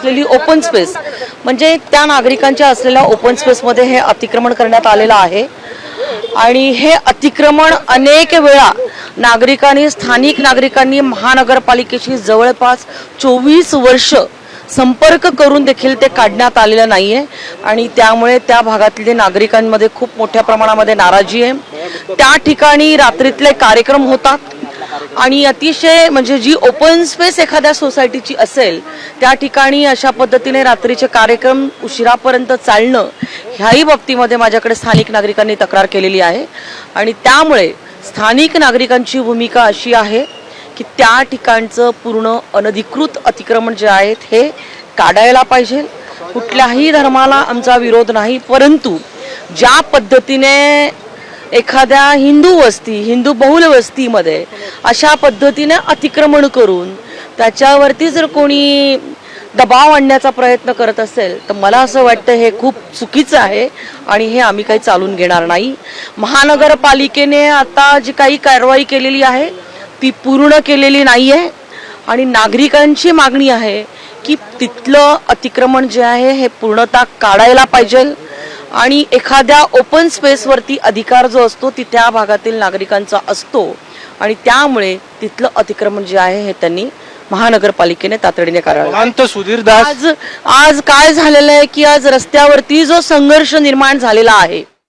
असलेली open space म्हणजे त्या नागरिकांच्या असलेल्या ओपन स्पेसमध्ये हे अतिक्रमण करण्यात आलेलं आहे. आणि हे अतिक्रमण अनेक वेळा नागरिकांनी स्थानिक नागरिकांनी महानगरपालिकेशी जवळपास चोवीस वर्ष संपर्क करून देखील ते काढण्यात आलेलं नाहीये. आणि त्यामुळे त्या भागातले नागरिकांमध्ये खूप मोठ्या प्रमाणामध्ये नाराजी आहे. त्या ठिकाणी रात्रीतले कार्यक्रम होतात. आणि अतिशय म्हणजे जी ओपन स्पेस एखाद्या सोसायटीची असेल त्या ठिकाणी अशा पद्धतीने रात्रीचे कार्यक्रम उशिरापर्यंत चालणं ह्याही बाबतीमध्ये माझ्याकडे स्थानिक नागरिकांनी तक्रार केलेली आहे. आणि त्यामुळे स्थानिक नागरिकांची भूमिका अशी आहे की त्या ठिकाणचं पूर्ण अनधिकृत अतिक्रमण जे आहेत हे काढायला पाहिजे. कुठल्याही धर्माला आमचा विरोध नाही परंतु ज्या पद्धतीने एखाद्या हिंदू वस्ती हिंदू बहुल वस्तीमध्ये अशा पद्धतीने अतिक्रमण करून त्याच्यावरती जर कोणी दबाव आणण्याचा प्रयत्न करत असेल तर मला असं वाटतं हे खूप चुकीचं आहे आणि हे आम्ही काही चालून घेणार नाही. महानगरपालिकेने आता जी काही कारवाई केलेली आहे ती पूर्ण केलेली नाही आहे आणि नागरिकांची मागणी आहे की तिथलं अतिक्रमण जे आहे हे पूर्णतः काढायला पाहिजे. आणि एखाद्या ओपन स्पेसवरती अधिकार जो असतो ती त्या भागातील नागरिकांचा असतो. आणि त्यामुळे तिथलं अतिक्रमण जे आहे हे त्यांनी महानगरपालिकेने तातडीने करावं. सुधीर दास. आज आज काय झालेलं आहे की आज रस्त्यावरती जो संघर्ष निर्माण झालेला आहे